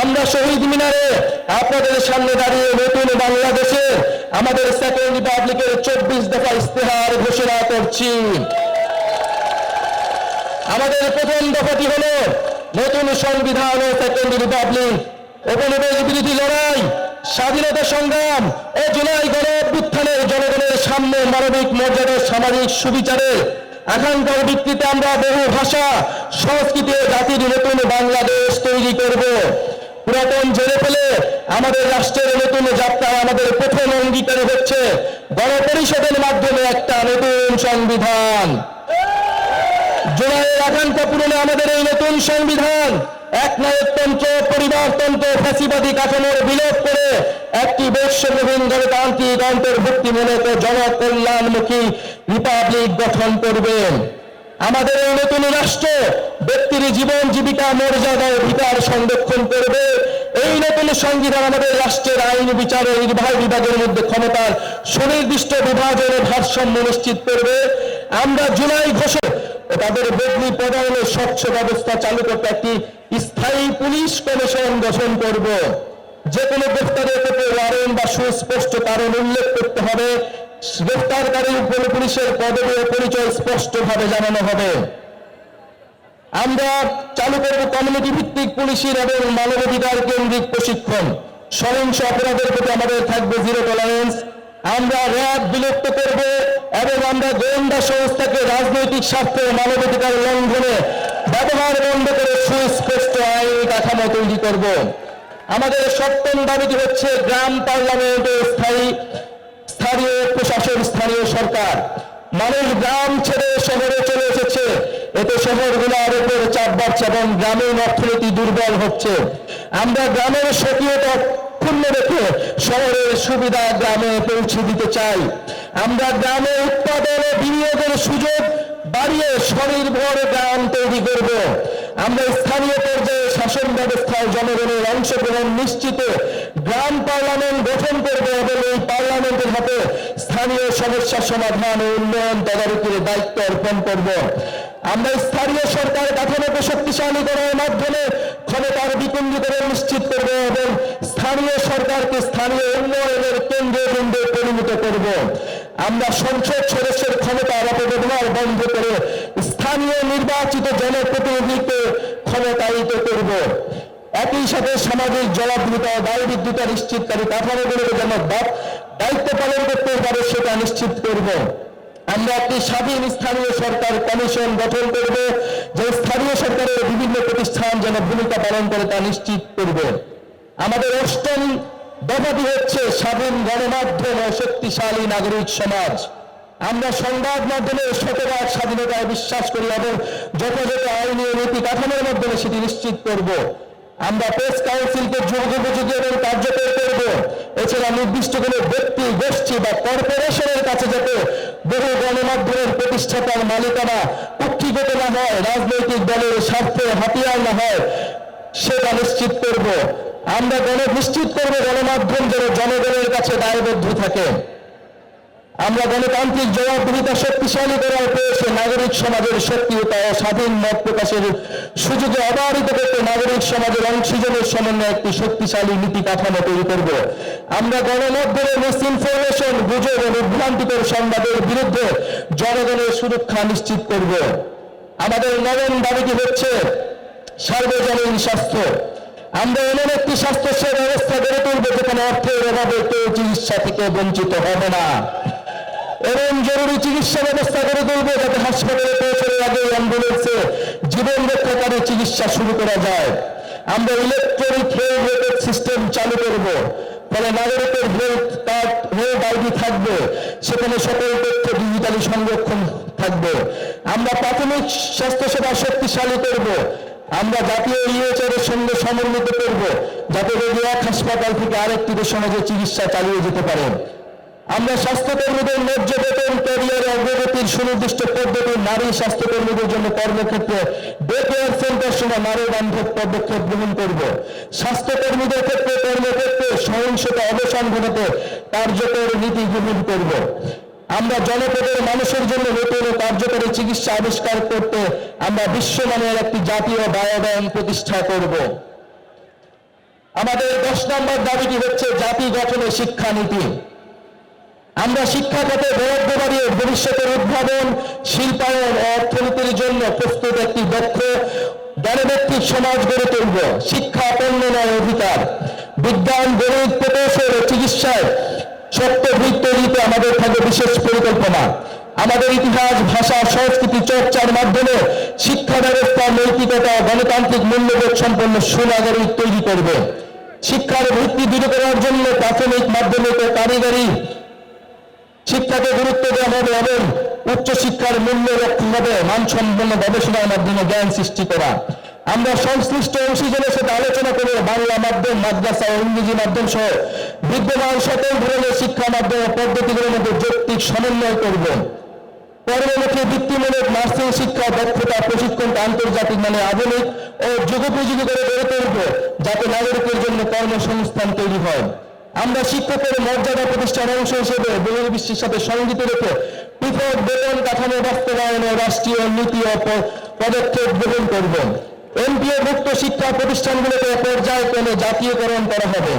আমরা শহীদ মিনারে আপনাদের সামনে দাঁড়িয়ে নতুন বাংলাদেশে আমাদের সেকেন্ড রিপাবলিকের চব্বিশ দফা ইস্তেহার ঘোষণা করছি। আমাদের প্রথম দফাটি হল নতুন সংবিধান সেকেন্ড রিপাবলিক উপনিবেশ বিরোধী লড়াই, স্বাধীনতা সংগ্রাম ও জুলাই গণ অভ্যুত্থানের জনগণের সামনে মানবিক মর্যাদার সামাজিক সুবিচারে আকাঙ্ক্ষার ভিত্তিতে আমরা বহু ভাষা, সংস্কৃতি জাতির নতুন বাংলাদেশ তৈরি করব। পুরাতন জেনে ফেলে আমাদের রাষ্ট্রের নতুন যাত্রা আমাদের প্রথম অঙ্গীকার হচ্ছে গণপরিষদের মাধ্যমে একটা নতুন সংবিধান। জুলাইয়ের আকাঙ্ক্ষা পূরণে আমাদের এই নতুন সংবিধান এক নায়কতন্ত্র পরিবারতন্ত্র, ফ্যাসিবাদী কাঠামোর বিলোপ করে একটি বৈশ্যবিহীন গণতান্ত্রিক অন্তর্ভুক্তি মূলত জনকল্যাণমুখী রিপাবলিক গঠন করবেন আমাদের এই নতুন রাষ্ট্র ব্যক্তির জীবন জীবিকা মর্যাদা অধিকার সংরক্ষণ করবে। এই নতুন সংবিধান আমাদের রাষ্ট্রের আইন, বিচার ও নির্বাহী বিভাগের মধ্যে ক্ষমতার সুনির্দিষ্ট বিভাজনের ভারসাম্য নিশ্চিত করবে। আমরা জুলাই ঘোষণা তাদের বদলি পদায়নের স্বচ্ছ ব্যবস্থা চালু করতে একটি স্থায়ী পুলিশ কমিশন গঠন করব। যে কোনো গ্রেফতারের ক্ষেত্রে ওয়ারেন্ট বা সুস্পষ্ট কারণ উল্লেখ করতে হবে। গ্রেফতারকারী উপর পুলিশের ও পরিচয় স্পষ্টভাবে জানানো হবে। আমরা চালু কমিউনিটি ভিত্তিক পুলিশের এবং মানবাধিকার কেন্দ্রিক প্রশিক্ষণ। সহিংস অপরাধের প্রতি আমাদের থাকবে জিরো টলারেন্স আমরা র্যাব বিলুপ্ত করব এবং আমরা গোয়েন্দা সংস্থাকে রাজনৈতিক স্বার্থে মানবাধিকার লঙ্ঘনে ব্যবহার বন্ধ করে সুস্পষ্ট আইন কাঠামো তৈরি করব। আমাদের সপ্তম দাবিটি হচ্ছে গ্রাম পার্লামেন্টের স্থায়ী স্থানীয় প্রশাসন, স্থানীয় সরকার, মানুষ গ্রাম ছেড়ে শহরে চলে এসেছে। এতে শহরগুলোর উপর চাপ বাড়ছে এবং গ্রামীণ অর্থনীতি দুর্বল হচ্ছে। আমরা গ্রামের সক্রিয়তা ক্ষুণ্ণ রেখে শহরের সুবিধা গ্রামে পৌঁছে দিতে চাই। আমরা গ্রামে উৎপাদন ও বিনিয়োগের সুযোগ বাড়িয়ে স্বনির্ভর গ্রাম তৈরি করব। আমরা স্থানীয় পর্যায়ে শাসন ব্যবস্থায় জনগণের অংশগ্রহণ নিশ্চিত। গ্রাম পার্লামেন্ট গঠন করব এবং এই পার্লামেন্টের হাতে স্থানীয় সমস্যা সমাধান ও উন্নয়ন তদারকির দায়িত্ব অর্পণ করব। আমরা স্থানীয় সরকার কাঠামোকে শক্তিশালী করার মাধ্যমে ক্ষমতার বিকেন্দ্রীকরণ নিশ্চিত করব এবং স্থানীয় সরকারকে স্থানীয় উন্নয়নের কেন্দ্রে কেন্দ্রে পরিণত করব। আমরা সংসদ সদস্যের ক্ষমতার অপব্যবহার বন্ধ করে স্থানীয় নির্বাচিত জনপ্রতিনিধিকে ক্ষমতায়িত করব। একই সাথে সামাজিক জবাবদিহিতা ও দায়বদ্ধতা নিশ্চিতকারী কাঠামোগুলোকে যেন দায়িত্ব পালন করতে পারে সেটা নিশ্চিত করব। আমরা একটি স্বাধীন স্থানীয় সরকার কমিশন গঠন করব, যে স্থানীয় সরকারের বিভিন্ন প্রতিষ্ঠান যেন ভূমিকা পালন করে তা নিশ্চিত করবে। আমাদের অষ্টম দফাটি হচ্ছে স্বাধীন গণমাধ্যম ও শক্তিশালী নাগরিক সমাজ। আমরা সংবাদ মাধ্যমের শতভাগ স্বাধীনতায় বিশ্বাস করি এবং যথাযথ আইনি নীতি কাঠামোর মাধ্যমে সেটি নিশ্চিত করব। আমরা প্রেস কাউন্সিলকে যুগোপযোগী এবং কার্যকর করব। এছাড়া নির্দিষ্ট কোনো ব্যক্তি, গোষ্ঠী বা কর্পোরেশনের কাছে যাতে বহু গণমাধ্যমের প্রতিষ্ঠাতার মালিকানা কুক্ষিগত না হয়, রাজনৈতিক দলের স্বার্থে হাতিয়ার না হয়, সেটা নিশ্চিত করব। আমরা গণ নিশ্চিত করব, গণমাধ্যম যেন জনগণের কাছে দায়বদ্ধ থাকে। আমরা গণতান্ত্রিক জবাবদিহিতা শক্তিশালী করার প্রয়াসে নাগরিক সমাজের সক্রিয়তা ও স্বাধীন মত প্রকাশের সুযোগে অবাহিত করতে নাগরিক সমাজের অংশীজনের সমন্বয়ে একটি শক্তিশালী নীতি কাঠামো তৈরি করব। আমরা গণমাধ্যমে মিসইনফরমেশন, গুজব ও বিভ্রান্তিকর সংবাদের বিরুদ্ধে জনগণের সুরক্ষা নিশ্চিত করব। আমাদের নবম দাবিটি হচ্ছে সার্বজনীন স্বাস্থ্য। আমরা এমন একটি স্বাস্থ্যসেবা ব্যবস্থা গড়ে তুলব যেখানে অর্থের অভাবে কেউ চিকিৎসা থেকে বঞ্চিত হবে না। এবং জরুরি চিকিৎসা ব্যবস্থা করে তুলব যাতে হাসপাতালে পৌঁছানোর আগে অ্যাম্বুলেন্সে জীবন রক্ষাকারী চিকিৎসা শুরু করা যায়। আমরা ইলেকট্রনিক হেলথ রেকর্ড সিস্টেম চালু করব। ফলে নাগরিকের হেলথ কার্ড হেলথ আইডি থাকবে। সেখানে সকল তথ্য ডিজিটালি সংরক্ষণ থাকবে। আমরা প্রাথমিক স্বাস্থ্যসেবা শক্তিশালী করব। আমরা জাতীয় ইউএচআর সঙ্গে সমন্বিত করব। যাতে রোগী এক হাসপাতাল থেকে আরেকটিতে সহজে চিকিৎসা চালিয়ে যেতে পারে। আমরা স্বাস্থ্যকর্মীদের ন্যায্য বেতন ক্যারিয়ার অগ্রগতির সুনির্দিষ্ট পদ্ধতি, নারী স্বাস্থ্যকর্মীদের জন্য কর্মক্ষেত্রে ডে কেয়ার সেন্টার সহ নারী বান্ধব পদক্ষেপ গ্রহণ করব। স্বাস্থ্যকর্মীদের ক্ষেত্রে কর্মক্ষেত্রে সহিংসতা অবসান ঘটাতে কার্যকর নীতি গ্রহণ করব। আমরা জনপদের মানুষের জন্য নতুন কার্যকরী চিকিৎসা আবিষ্কার করতে আমরা বিশ্বমানের একটি জাতীয় বায়োব্যাংক প্রতিষ্ঠা করব। আমাদের দশ নম্বর দাবিটি হচ্ছে জাতি গঠনে শিক্ষানীতি। আমরা শিক্ষা খাতে বরাদ্দ বাড়িয়ে ভবিষ্যতের উদ্ভাবন, শিল্পায়ন ও অর্থনীতির জন্য প্রস্তুত একটি দক্ষ জ্ঞানভিত্তিক সমাজ গড়ে তুলব। শিক্ষা পণ্য নয়, অধিকার। বিজ্ঞান, গণিত, প্রকৌশল ও চিকিৎসায় সত্য ভিত তৈরিতে আমাদের থাকবে বিশেষ পরিকল্পনা। আমাদের ইতিহাস, ভাষা, সংস্কৃতি, চর্চার মাধ্যমে শিক্ষা ব্যবস্থা, নৈতিকতা গণতান্ত্রিক মূল্যবোধ সম্পন্ন সুনাগরিক তৈরি করবে। শিক্ষার ভিত্তি দৃঢ় করার জন্য প্রাথমিক মাধ্যমিক ও কারিগরি শিক্ষাকে গুরুত্ব দেওয়া হবে এবং উচ্চশিক্ষার মূল্য রক্ষণ হবে মানসম্পন্ন গবেষণার মাধ্যমে জ্ঞান সৃষ্টি করা। আমরা সংশ্লিষ্ট অংশীজনের সাথে আলোচনা করে বাংলা মাধ্যম, মাদ্রাসা ও ইংরেজি মাধ্যম সহ বিদ্যমান সকল ধরনের শিক্ষা মাধ্যম পদ্ধতিগুলোর মধ্যে যৌক্তিক সমন্বয় করব। কর্মমুখী বৃত্তিমূলক নার্সিং শিক্ষা দক্ষতা প্রশিক্ষণকে আন্তর্জাতিক মানে আধুনিক ও যুগোপযোগী করে গড়ে তুলব, যাতে নাগরিকের জন্য কর্মসংস্থান তৈরি হয়। আমরা শিক্ষকের মর্যাদা প্রতিষ্ঠার অংশ হিসেবে বহির্বিশ্বের সাথে সংগীত রেখে পৃথক বেতন কাঠামো বাস্তবায়নে রাষ্ট্রীয় নীতি ও পদক্ষেপ গ্রহণ করব। এমপিও মুক্ত শিক্ষা প্রতিষ্ঠানগুলোকে পর্যায়ক্রমে জাতীয়করণ করা হবে।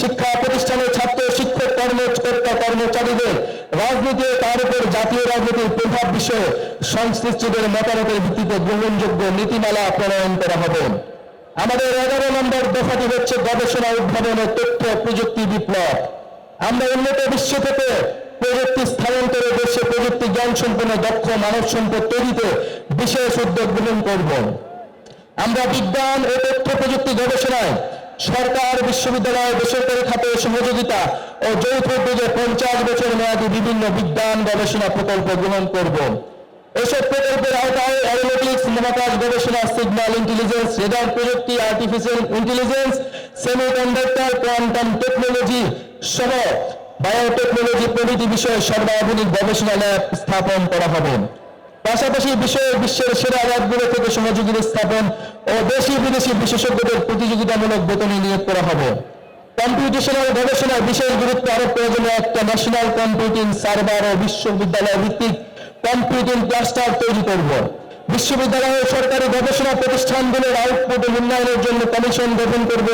শিক্ষা প্রতিষ্ঠানের ছাত্র, শিক্ষক, কর্মকর্তা, কর্মচারীদের রাজনীতি তার উপর জাতীয় রাজনীতির প্রভাব বিষয়ে সংশ্লিষ্টদের মতামতের ভিত্তিতে গ্রহণযোগ্য নীতিমালা প্রণয়ন করা হবে। আমাদের এগারো নম্বর দফাটি হচ্ছে গবেষণা, উদ্ভাবন ও তথ্য প্রযুক্তি বিপ্লব। আমরা উন্নত বিশ্ব থেকে প্রযুক্তি স্থানান্তরে দেশে প্রযুক্তি জ্ঞান সম্পন্ন দক্ষ মানব সম্পদ তৈরিতে বিশেষ উদ্যোগ গ্রহণ করব। আমরা বিজ্ঞান ও তথ্য প্রযুক্তি গবেষণায় সরকার, বিশ্ববিদ্যালয়, বেসরকারি খাতে সহযোগিতা ও যৌথ উদ্যোগে পঞ্চাশ বছর মেয়াদী বিভিন্ন বিজ্ঞান গবেষণা প্রকল্প গ্রহণ করব। এসব প্রকল্পের আওতায় অ্যারোনটিক্স মহাকাশ গবেষণা সিগন্যাল ইন্টেলিজেন্স রেডার প্রযুক্তি artificial intelligence semiconductor quantum technology সহ বায়োটেকনোলজি প্রভৃতি বিষয়ে সর্বাধুনিক গবেষণা ল্যাব স্থাপন করা হবে। পাশাপাশি বিষয়ে বিশ্বের সেরা ল্যাবগুলো থেকে সহযোগী স্থাপন ও দেশি বিদেশি বিশেষজ্ঞদের প্রতিযোগিতামূলক বেতনে নিয়োগ করা হবে। কম্পিউটেশনাল গবেষণায় বিশেষ গুরুত্ব আরোপ প্রয়োজনীয় একটা ন্যাশনাল কম্পিউটিং সার্ভার ও বিশ্ববিদ্যালয় ভিত্তিক কম্পিউটিং ক্লাস্টার তৈরি করব। বিশ্ববিদ্যালয় ও সরকারি গবেষণা প্রতিষ্ঠানগুলোর আউটপুট উন্নয়নের জন্য কমিশন গঠন করব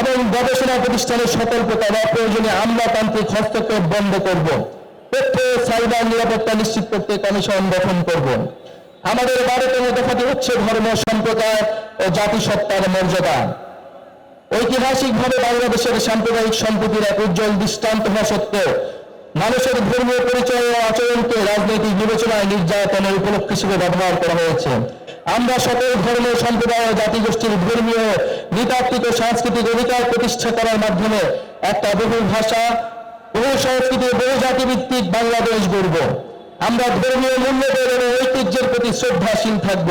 এবং গবেষণা প্রতিষ্ঠানের সতর্কতা বা প্রয়োজনে আমলাতান্ত্রিক হস্তক্ষেপ বন্ধ করব। তথ্য, সাইবার নিরাপত্তা নিশ্চিত করতে কমিশন গঠন করব। আমাদের বারোতম দফাটি হচ্ছে ধর্ম, সম্প্রদায় ও জাতিসত্তার মর্যাদা। ঐতিহাসিকভাবে বাংলাদেশের সাম্প্রদায়িক সম্প্রীতির এক উজ্জ্বল দৃষ্টান্ত হওয়া সত্ত্বেও মানুষের ধর্মীয় পরিচয় ও আচরণকে রাজনৈতিক বিবেচনায় নির্যাতনের উপলক্ষ হিসেবে ব্যবহার করা হয়েছে। আমরা সকল ধর্ম, সম্প্রদায় ও জাতিগোষ্ঠীর ধর্মীয় ও সাংস্কৃতিক অধিকার প্রতিষ্ঠা করার মাধ্যমে একটা বহু ভাষা, বহু সংস্কৃতি বহু জাতিভিত্তিক বাংলাদেশ গড়ব। আমরা ধর্মীয় মূল্যবোধ এবং ঐতিহ্যের প্রতি শ্রদ্ধাশীল থাকব।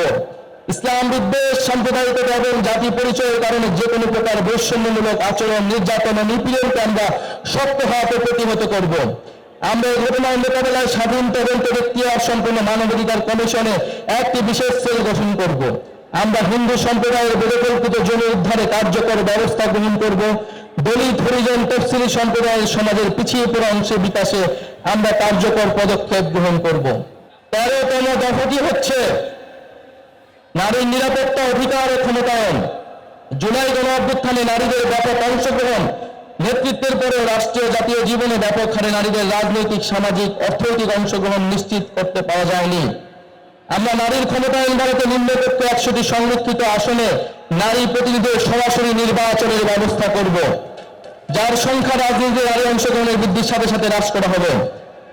ইসলাম বিদ্বেষ সাম্প্রদায়িকতা এবং জাতি পরিচয়ের কারণে যে কোনো প্রকার বৈষম্যমূলক আচরণ, নির্যাতন ও নিপীড়নকে আমরা শক্ত হাতে প্রতিহত করব। আমরা এই ঘটনার মোকাবেলায় স্বাধীন তদন্ত ব্যক্তিয়ার সম্পূর্ণ মানবাধিকার কমিশনে একটি বিশেষ সেল গঠন করব। আমরা হিন্দু সম্প্রদায়ের পরিকল্পিত জমি উদ্ধারে কার্যকর ব্যবস্থা গ্রহণ করব। দলিত, হরিজন, তফসিলি সম্প্রদায়ের সমাজের পিছিয়ে পড়া অংশের বিকাশে আমরা কার্যকর পদক্ষেপ গ্রহণ করব। তেরোতম দফাটি হচ্ছে নারীর নিরাপত্তা অধিকার ক্ষমতায়ন। জুলাই গণ অভ্যুত্থানে নারীদের ব্যাপক অংশগ্রহণ। নেতৃত্বের পরে রাষ্ট্রীয় জাতীয় জীবনে ব্যাপক হারে নারীদের রাজনৈতিক, সামাজিক, অর্থনৈতিক অংশগ্রহণ নিশ্চিত করতে পারা যায়নি। আমরা নারীর ক্ষমতায়ন ভারতে নিম্নকক্ষ একশোটি সংরক্ষিত আসনে নারী প্রতিনিধিদের সরাসরি নির্বাচনের ব্যবস্থা করব। যার সংখ্যা রাজনীতির নারী অংশগ্রহণের বৃদ্ধির সাথে সাথে হ্রাস করা হবে।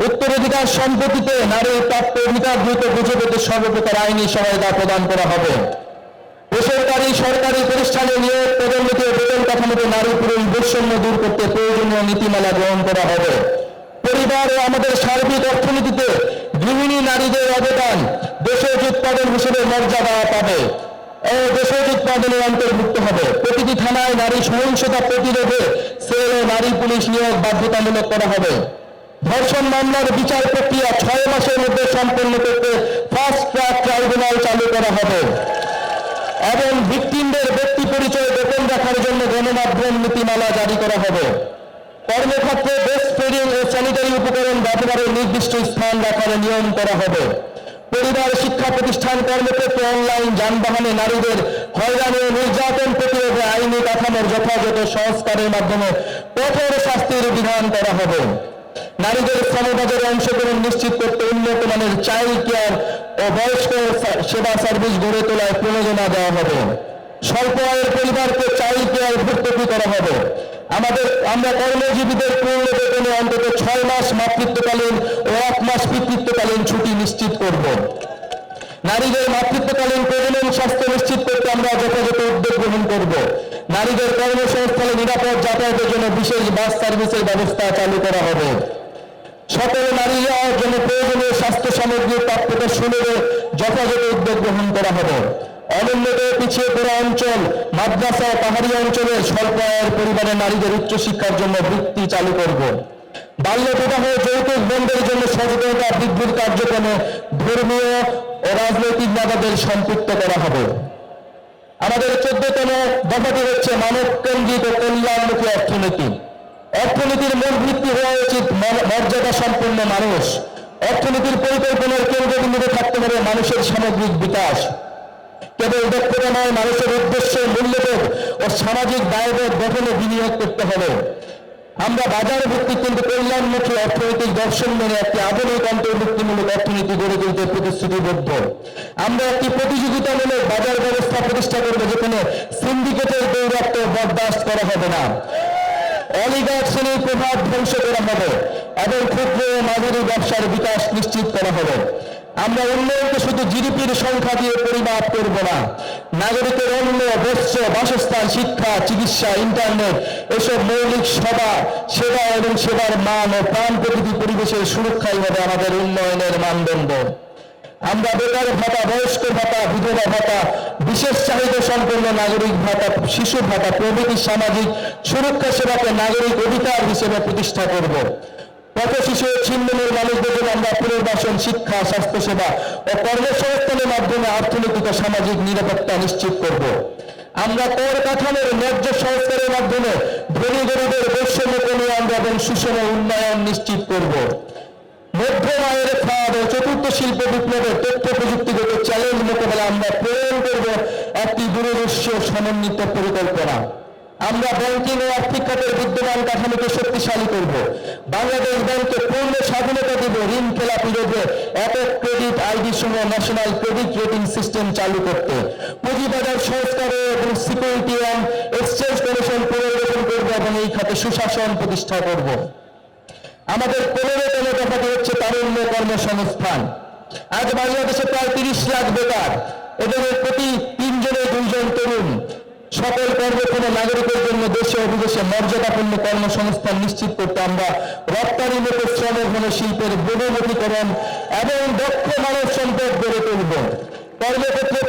উত্তরাধিকার সম্পত্তিতে নারীর প্রাপ্য অধিকার দ্রুত পেতে সর্বপ্রকার আইনি সহায়তা প্রদান করা হবে। বেসরকারি, সরকারি প্রতিষ্ঠানে নিয়োগ, পদোন্নতি ও বেতন কাঠামোতে নারী পুরুষ বৈষম্য দূর করতে প্রয়োজনীয় নীতিমালা গ্রহণ করা হবে। পরিবার ও আমাদের সার্বিক অর্থনীতিতে গৃহিণী নারীদের অবদান দেশজ উৎপাদন হিসেবে মর্যাদা পাবে। দেশজ উৎপাদনে অন্তর্ভুক্ত হবে। প্রতিটি থানায় নারী সহিংসতা প্রতিরোধে সেল ও নারী পুলিশ নিয়োগ বাধ্যতামূলক করা হবে। ধর্ষণ মামলার বিচার প্রক্রিয়া ছয় মাসের মধ্যে সম্পন্ন করতে ফাস্ট ট্র্যাক ট্রাইব্যুনাল চালু করা হবে। এবং ভিকটিমদের ব্যক্তি পরিচয় গোপন রাখার জন্য গণমাধ্যম নীতিমালা জারি করা হবে। কর্মক্ষেত্রে বেস্ট ফিডিং ও স্যানিটারি উপকরণ ব্যবহারের নির্দিষ্ট স্থান রাখার নিয়ম করা হবে। পরিবার, শিক্ষা প্রতিষ্ঠান, কর্মক্ষেত্রে অনলাইন যানবাহনে নারীদের হয়রানি ও নির্যাতন প্রতিরোধে আইনি কাঠামোর যথাযথ সংস্কারের মাধ্যমে কঠোর শাস্তির বিধান করা হবে। নারীদের শ্রমবাজারে অংশগ্রহণ নিশ্চিত করতে উন্নত মানের চাইল্ড কেয়ার ও বয়স্ক সেবা সার্ভিস গড়ে তোলায় প্রণোদনা দেওয়া হবে। স্বল্প আয়ের পরিবারকে চাইল্ড কেয়ার ভর্তুকি করা হবে। আমাদের, আমরা কর্মজীবীদের পূর্ণ বেতনে অন্তত ছয় মাস মাতৃত্বকালীন ও এক মাস পিতৃত্বকালীন ছুটি নিশ্চিত করব। নারীদের মাতৃত্বকালীন প্রজনন স্বাস্থ্য নিশ্চিত করতে আমরা যথাযথ উদ্যোগ গ্রহণ করব। নারীদের কর্মসংস্থানে নিরাপদ যাতায়াতের জন্য বিশেষ বাস সার্ভিসের ব্যবস্থা চালু করা হবে। সকল নারীরা জন্য প্রয়োজনীয় স্বাস্থ্য সামগ্রীর প্রাপ্যতা সুলভে যথাযথ উদ্যোগ গ্রহণ করা হবে। অনুন্নত পিছিয়ে পড়া অঞ্চল, মাদ্রাসা, পাহাড়ি অঞ্চলের স্বল্প আয়ের পরিবারের নারীদের উচ্চশিক্ষার জন্য বৃত্তি চালু করব। বাল্য বিবাহ, যৌতুক বন্ধের জন্য সচেতনতা বৃদ্ধির কার্যক্রমে ধর্মীয় ও রাজনৈতিক নেতাদের সম্পৃক্ত করা হবে। আমাদের চোদ্দতম দফাটি হচ্ছে মানব কেন্দ্রিত ও কল্যাণমুখী অর্থনীতি। অর্থনীতির মূল ভিত্তি হওয়া উচিত মর্যাদা সম্পন্ন মানুষ। অর্থনীতির পরিকল্পনার কেন্দ্রবিন্দুতে থাকতে হবে মানুষের সামগ্রিক বিকাশ। কেবল দক্ষতা নয়, মানুষের উদ্দেশ্য, মূল্যবোধ ও সামাজিক দায়বোধ গঠনে বিনিয়োগ করতে হবে। আমরা বাজার ভিত্তিক কিন্তু কল্যাণমুখী অর্থনৈতিক দর্শন মেনে একটি আধুনিক অন্তর্ভুক্তিমূলক অর্থনীতি গড়ে তুলতে প্রতিশ্রুতিবদ্ধ। আমরা একটি প্রতিযোগিতামূলক বাজার ব্যবস্থা প্রতিষ্ঠা করব যেখানে সিন্ডিকেটের দৌরাত্ম বরদাস্ত করা হবে না। অলিগার শ্রেণির প্রভাব ধ্বংস করা হবে এবং ক্ষুদ্র মাঝারি ব্যবসার বিকাশ নিশ্চিত করা হবে। আমরা উন্নয়নকে শুধু জিডিপির সংখ্যা দিয়ে পরিমাপ করব না। নাগরিকের অন্য বস্ত্র, বাসস্থান, শিক্ষা, চিকিৎসা, ইন্টারনেট, এসব মৌলিক সেবা সেবা এবং সেবার মান ও প্রাণ প্রকৃতি পরিবেশের সুরক্ষাই হবে আমাদের উন্নয়নের মানদণ্ড। আমরা বেকার ভাতা, বয়স্ক ভাতা, বিধবা ভাতা, বিশেষ চাহিদা সম্পন্ন নাগরিক ভাতা, শিশু ভাতা, প্রভৃতি সামাজিক সুরক্ষা সেবাকে নাগরিক অধিকার হিসেবে প্রতিষ্ঠা করব। পথ শিশু ছিন্নমূল মানুষদের জন্য আমরা পুনর্বাসন, শিক্ষা, স্বাস্থ্যসেবা ও কর্মসংস্থানের মাধ্যমে অর্থনৈতিক ও সামাজিক নিরাপত্তা নিশ্চিত করব। আমরা কর কাঠামোর ন্যায্য সংস্কারের মাধ্যমে ধনী গরিবের বৈষম্য কমিয়ে আনব এবং সুষম উন্নয়ন নিশ্চিত করব। ফাঁদ ও চতুর্থ শিল্প বিপ্লবের তথ্য প্রযুক্তিগত চ্যালেঞ্জ মোকাবেলা আমরা প্রেরণ করব একটি সমন্বিত পরিকল্পনা। আমরা ব্যাংকিং ও আর্থিক খাতের বিদ্যমান কাঠামোকে শক্তিশালী করব। বাংলাদেশ ব্যাংককে পূর্ণ স্বাধীনতা দেব, ঋণ খেলাপি রোধে একক ক্রেডিট আইডি সহ ন্যাশনাল ক্রেডিট রেটিং সিস্টেম চালু করতে। পুঁজিবাজার সংস্কার এবং সিকিউরিটি এক্সচেঞ্জ কমিশন পুনর্গঠন করব এবং এই খাতে সুশাসন প্রতিষ্ঠা করব। আমাদের পনেরো পনেরোতম দফাটি হচ্ছে তারুণ্য কর্মসংস্থান। আজ বাংলাদেশে প্রায় তিরিশ লাখ বেকার এবং এর প্রতি তিনজনে দুইজন তরুণ। সকল কর্মক্ষম নাগরিকের জন্য দেশে ও বিদেশে মর্যাদাপূর্ণ কর্মসংস্থান নিশ্চিত করতে আমরা রপ্তানিমুখী শ্রমঘন শিল্পের বহুমুখীকরণ এবং দক্ষ মানব সম্পদ গড়ে তুলব। কর্মক্ষেত্রে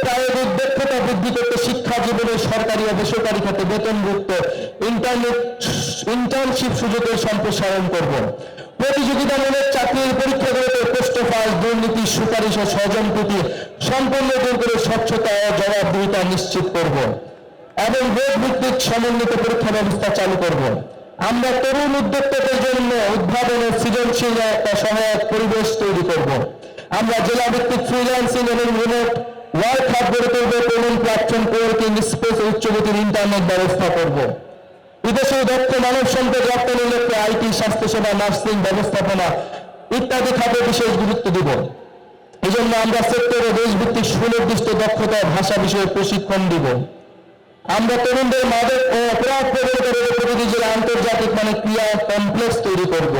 দক্ষতা বৃদ্ধি করতে শিক্ষা জীবনে সরকারি ও বেসরকারি খাতে ইন্টার্নশিপ সুযোগের সম্প্রসারণ করব। প্রতিযোগিতামূলক চাকরির পরীক্ষাগুলোতে দুর্নীতি সুপারিশ ও সম্পূর্ণ দূর করে স্বচ্ছতা ও জবাবদিহিতা নিশ্চিত করব। এবং বোর্ড ভিত্তিক সমন্বিত পরীক্ষা ব্যবস্থা চালু করব। আমরা তরুণ উদ্যোক্তাদের জন্য উদ্ভাবন ও সৃজনশীল একটা সহায়ক পরিবেশ তৈরি করব। আমরা জেলা ভিত্তিক ফ্রিল্যান্সিং এবং রিমোট ওয়ার্ক হাব গড়ে তুলব পেমেন্ট প্ল্যাটফর্ম কোয়ার্কিং স্পেস উচ্চগতির ইন্টারনেট ব্যবস্থা করব। বিদেশে দক্ষ মানব সম্পদ রপ্তানির লক্ষ্যে আইটি, স্বাস্থ্যসেবা নার্সিং ব্যবস্থাপনা ইত্যাদি খাতে বিশেষ গুরুত্ব দিব। এই জন্য আমরা সেক্টরে দেশভিত্তিক সুনির্দিষ্ট দক্ষতা ভাষা বিষয়ে প্রশিক্ষণ দিব। আমরা তরুণদের মাদক ও অপরাধ প্রবণতার প্রতিটি জেলা আন্তর্জাতিক মানে ক্রিয়া কমপ্লেক্স তৈরি করব।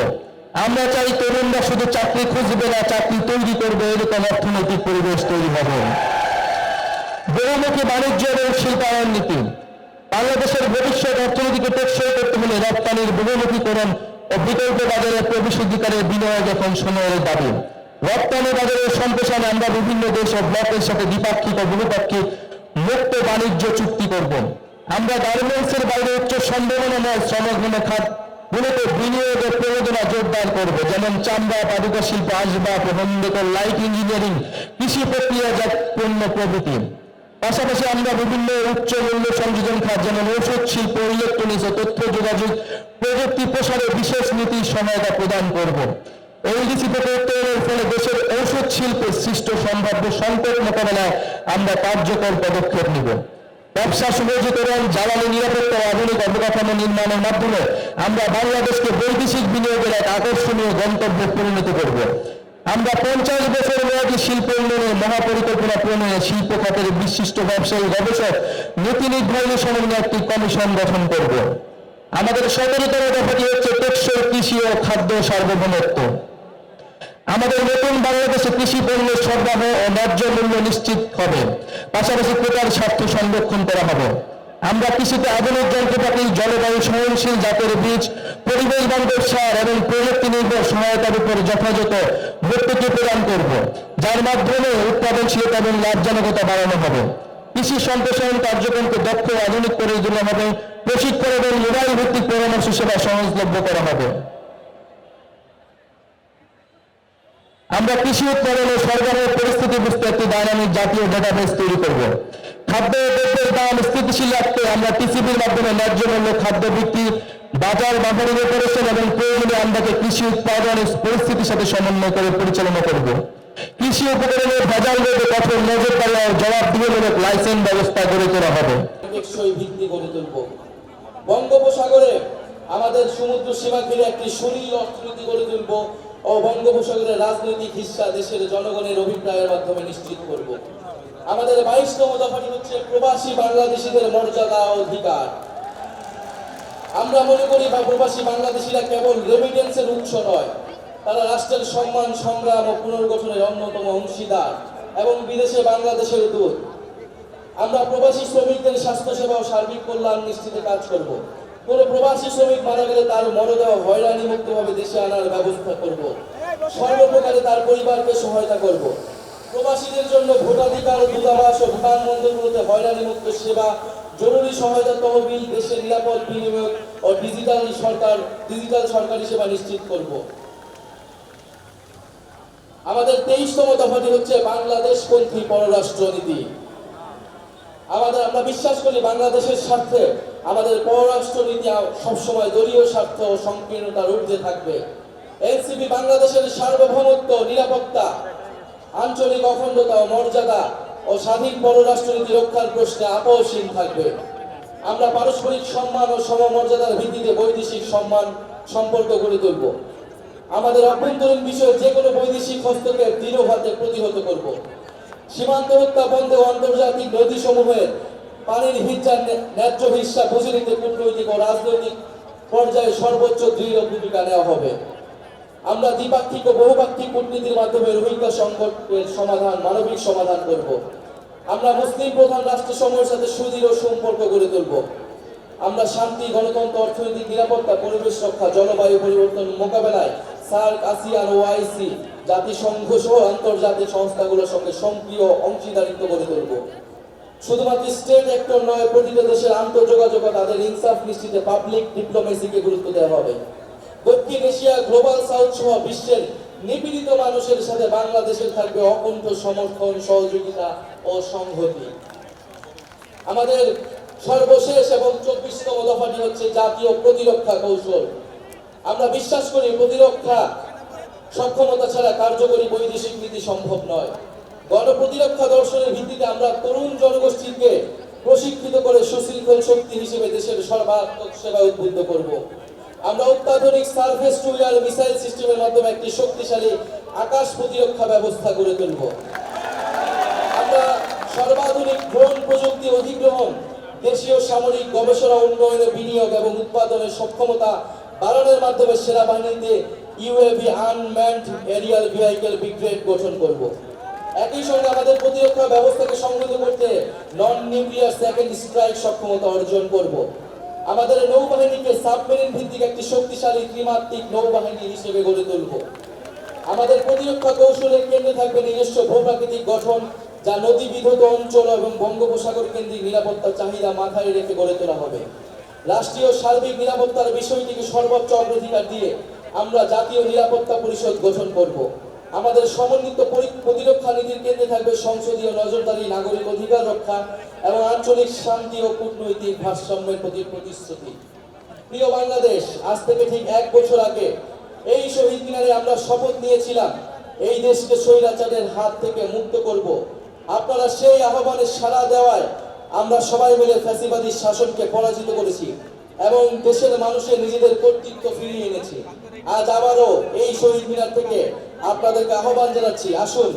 আমরা চাই তরুণরা শুধু চাকরি খুঁজবে না, চাকরি তৈরি করবে, এরকম অর্থনৈতিক পরিবেশ তৈরি হবে। বহুমুখী বাণিজ্য এবং শিল্পায়ন নীতি। বাংলাদেশের ভবিষ্যৎ অর্থনীতিকে টেকসই করতে হলে রপ্তানির বহুমুখীকরণ ও বিকল্প বাজারে প্রবেশাধিকারের বিনিয়োগ এখন সময়ের দাবি। রপ্তানি বাজারের সম্প্রসারণে আমরা বিভিন্ন দেশ ও ব্লকের সাথে দ্বিপাক্ষিক ও বহুপাক্ষিক মুক্ত বাণিজ্য চুক্তি করব। আমরা গার্মেন্টসের বাইরে উচ্চ সম্ভাবনাময় শ্রমঘন খাত গুলোতে বিনিয়োগ ও প্রযোজনা জোরদার করব। যেমন চামড়া পাদুকা শিল্প, আসবাব হোম ডেকর লাইট ইঞ্জিনিয়ারিং, কৃষি প্রক্রিয়াজাত পণ্য প্রভৃতি। পাশাপাশি আমরা বিভিন্ন উচ্চ মূল্য সংযোজন খাত, যেমন ঔষধ, শিল্প, ইলেকট্রনিক্স ও তথ্য যোগাযোগ প্রযুক্তি প্রসারে বিশেষ নীতি, সহায়তা প্রদান করব। থেকে উত্তরণের ফলে দেশের ঔষধ শিল্পের সৃষ্ট সম্ভাব্য সংকট মোকাবেলায় আমরা কার্যকর পদক্ষেপ নিব। ব্যবসা সুযোগীকরণ জ্বালানি নিরাপত্তা আধুনিক অবকাঠামো নির্মাণের মাধ্যমে আমরা বাংলাদেশকে বৈদেশিক বিনিয়োগের এক আকর্ষণীয় গন্তব্যে পরিণত করব। আমরা পঞ্চাশ বছর মেয়াদী শিল্প উন্নয়নের মহাপরিকল্পনা প্রণয়নে শিল্প খাতের বিশিষ্ট ব্যবসায়ী, গবেষক, নীতি নির্ধারণী সমন্বয়ে একটি কমিশন গঠন করব। আমাদের সতেরোতম দফাটি হচ্ছে টেকসই কৃষি ও খাদ্য সার্বভৌমত্ব। আমাদের নতুন বাংলাদেশে কৃষি পণ্যের সরবরাহ ও ন্যায্য মূল্য নিশ্চিত হবে। পাশাপাশি ক্রেতার স্বার্থ সংরক্ষণ করা হবে। আমরা কৃষিতে আধুনিক যন্ত্রপাতি, জলবায়ু সহনশীল জাতের বীজ, পরিবেশ বান্ধব সার এবং প্রযুক্তি নির্ভর সহায়তার উপর যথাযথ ভর্তুকি প্রদান করব, যার মাধ্যমে উৎপাদনশীলতা এবং লাভজনকতা বাড়ানো হবে। কৃষি সম্প্রসারণ কার্যক্রমকে দক্ষ আধুনিক করে তোলা হবে। প্রশিক্ষণ এবং মোবাইল ভিত্তিক পরামর্শ সেবা সহজলভ্য করা হবে। আমরা কৃষি উৎপাদন ও সরবরাহের পরিস্থিতি বুঝতে একটি ডাইনামিক জাতীয় ডেটাবেস তৈরি করব। খাদ্য দ্রব্যের দাম স্থিতিশীল রাখতে আমরা টিসিবির মাধ্যমে ন্যায্য মূল্য খাদ্য বিক্রি, বাজার বাজারের অপারেশন এবং প্রয়োজনীয় আমদাকে কৃষি উৎপাদনের পরিস্থিতির সাথে সমন্বয় করে পরিচালনা করব। কৃষি উপকরণের ভেজাল রোধে কঠোর নজরদারি ও জবাবদিহিমূলক লাইসেন্স ব্যবস্থা গড়ে তোলা হবে। বঙ্গোপসাগরে আমাদের সমুদ্র সীমা ঘিরে একটি সুনীল অর্থনীতি গড়ে তুলব। ও বঙ্গোপসাগরের রাজনৈতিক হিস্সা দেশের জনগণের অভিপ্রায়ের মাধ্যমে নিশ্চিত করব। আমাদের বাইশতম দফাটি হচ্ছে প্রবাসী বাংলাদেশিদের মর্যাদা অধিকার। আমরা মনে করি বা প্রবাসী বাংলাদেশিরা কেবল রেমিটেন্সের উৎস নয়, তারা রাষ্ট্রের সম্মান, সংগ্রাম ও পুনর্গঠনের অন্যতম অংশীদার এবং বিদেশে বাংলাদেশের দূত। আমরা প্রবাসী শ্রমিকদের স্বাস্থ্যসেবা ও সার্বিক কল্যাণ নিশ্চিতে কাজ করব। কোনো প্রবাসী শ্রমিক মারা গেলে তার মরদেহ হয়রানি মুক্তভাবে দেশে আনার ব্যবস্থা করব। সর্বপ্রকারে তার পরিবারকে সহায়তা করব। প্রবাসীদের জন্য ভোটাধিকার দূতাবাস ও বিমানবন্দরগুলোতে হয়রানি মুক্ত সেবা, জরুরি সহায়তা তহবিল, দেশের নিরাপদ বিনিয়োগ ও ডিজিটাল সরকার, ডিজিটাল সরকারি সেবা নিশ্চিত করব। আমাদের তেইশতম দফাটি হচ্ছে বাংলাদেশ বাংলাদেশপন্থী পররাষ্ট্রনীতি। আমাদের, আমরা বিশ্বাস করি বাংলাদেশের স্বার্থে আমাদের পররাষ্ট্র নীতি সবসময় দলীয় স্বার্থ ও সংকীর্ণতার ঊর্ধ্বে থাকবে। এনসিপি বাংলাদেশের সার্বভৌমত্ব, নিরাপত্তা, আঞ্চলিক অখণ্ডতা ও মর্যাদা ও স্বাধীন পররাষ্ট্র নীতি রক্ষার প্রশ্নে আপসহীন থাকবে। আমরা পারস্পরিক সম্মান ও সমমর্যাদার ভিত্তিতে বৈদেশিক সম্মান সম্পর্ক গড়ে তুলব। আমাদের অভ্যন্তরীণ বিষয়ে যে কোনো বৈদেশিক হস্তক্ষেপ দৃঢ় হাতে প্রতিহত করব। সীমান্ত হত্যা বন্ধে আন্তর্জাতিক নদী সমূহের পানির হিচ্ছার ন্যা- ন্যায্য হিস্সা বুঝে নিতে কূটনৈতিক ও রাজনৈতিক পর্যায়ে সর্বোচ্চ দৃঢ় ভূমিকা নেওয়া হবে। আমরা দ্বিপাক্ষিক ও বহুপাক্ষিক কূটনীতির মাধ্যমে রোহিঙ্গা সংকটের সমাধান, মানবিক সমাধান করব। আমরা মুসলিম প্রধান রাষ্ট্রসমূহের সাথে সুদৃঢ় সম্পর্ক গড়ে তুলব। আমরা শান্তি, গণতন্ত্র, অর্থনৈতিক নিরাপত্তা, পরিবেশ রক্ষা, জলবায়ু পরিবর্তন মোকাবেলায় সার্ক, আসিয়ান ও আইসি জাতিসংঘ সহ আন্তর্জাতিক সংস্থাগুলোর সঙ্গে সক্রিয় অংশীদারিত্ব গড়ে তুলব। শুধুমাত্র স্টেট অ্যাক্টর নয়, প্রতিটা দেশের আন্তঃযোগাযোগ তাদের ইনসাফ নিশ্চিতে পাবলিক ডিপ্লোমেসিকে গুরুত্ব দেওয়া হবে। দক্ষিণ এশিয়া গ্লোবাল সাউথ সহ বিশ্বের নিপীড়িত মানুষের সাথে বাংলাদেশের থাকবে অকুণ্ঠ সমর্থন, সহযোগিতা ও সংহতি। আমাদের সর্বশেষ এবং চব্বিশতম দফাটি হচ্ছে জাতীয় প্রতিরক্ষা কৌশল। আমরা বিশ্বাস করি প্রতিরক্ষা সক্ষমতা ছাড়া কার্যকরী বৈদেশিক নীতি সম্ভব নয়। গণপ্রতিরক্ষা দর্শনের ভিত্তিতে আমরা তরুণ জনগোষ্ঠীকে প্রশিক্ষিত করে সুশৃঙ্খল শক্তি হিসেবে দেশের সর্বাত্মক সেবা উদ্বুদ্ধ করব। আমরা অত্যাধুনিক সার্ফেস টু এয়ার মিসাইল সিস্টেমের মাধ্যমে একটি শক্তিশালী আকাশ প্রতিরক্ষা ব্যবস্থা গড়ে তুলব। আমরা সর্বাধুনিক ড্রোন প্রযুক্তি অধিগ্রহণ, দেশীয় সামরিক গবেষণা উন্নয়নে বিনিয়োগ এবং উৎপাদনের সক্ষমতা বাড়ানোর মাধ্যমে সেনাবাহিনীতে UAV unmanned aerial vehicle brigade গঠন করব। একই সঙ্গে আমাদের প্রতিরক্ষা ব্যবস্থাকে সংহত করতে নন নিউক্লিয়ার সেকেন্ড স্ট্রাইক সক্ষমতা অর্জন করব। আমাদের নৌবাহিনীকে সাবমেরিন ভিত্তিক একটি শক্তিশালী ত্রিমাত্রিক নৌবাহিনী হিসেবে গড়ে তুলব। আমাদের প্রতিরক্ষা কৌশলের কেন্দ্রে থাকবে নিজস্ব ভূপ্রাকৃতিক গঠন, যা নদী বিধত অঞ্চল এবং বঙ্গোপসাগর কেন্দ্রিক নিরাপত্তার চাহিদা মাথায় রেখে গড়ে তোলা হবে। রাষ্ট্রীয় সার্বিক নিরাপত্তার বিষয়টিকে সর্বোচ্চ অগ্রাধিকার দিয়ে আমরা জাতীয় নিরাপত্তা পরিষদ গঠন করব। আমাদের সমন্বিত পরি- প্রতিরক্ষা নীতির কেন্দ্রে থাকবে সংসদীয় নজরদারি, নাগরিক অধিকার রক্ষা এবং আঞ্চলিক শান্তি ও কূটনৈতিক ভারসাম্যের প্রতি প্রতিশ্রুতি। প্রিয় বাংলাদেশ, আজ থেকে ঠিক এক বছর আগে এই শহীদ মিনারে আমরা শপথ নিয়েছিলাম, এই দেশকে স্বৈরাচারের হাত থেকে মুক্ত করব। আপনারা সেই আহ্বানে সাড়া দেওয়ায় আমরা সবাই মিলে ফ্যাসিবাদী শাসনকে পরাজিত করেছি এবং দেশের মানুষের নিজেদের কর্তৃত্ব ফিরিয়ে এনেছি। আজ আবারও এই শহীদ মিনার থেকে আপনাদেরকে আহ্বান জানাচ্ছি, আসুন,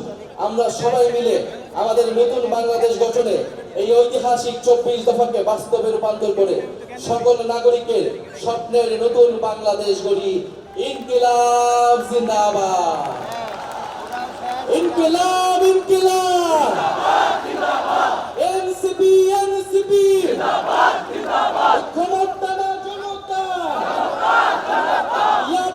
আমরা সবাই মিলে আমাদের নতুন বাংলাদেশ গঠনে এই ঐতিহাসিক চব্বিশ দফাকে বাস্তবে রূপান্তর করে সকল নাগরিকের স্বপ্নের নতুন বাংলাদেশ গড়ি। ইনকিলাব, জিন্দাবাদ। ইনকিলাব ইনকিলাব। NCP NCP. ক্ষমতা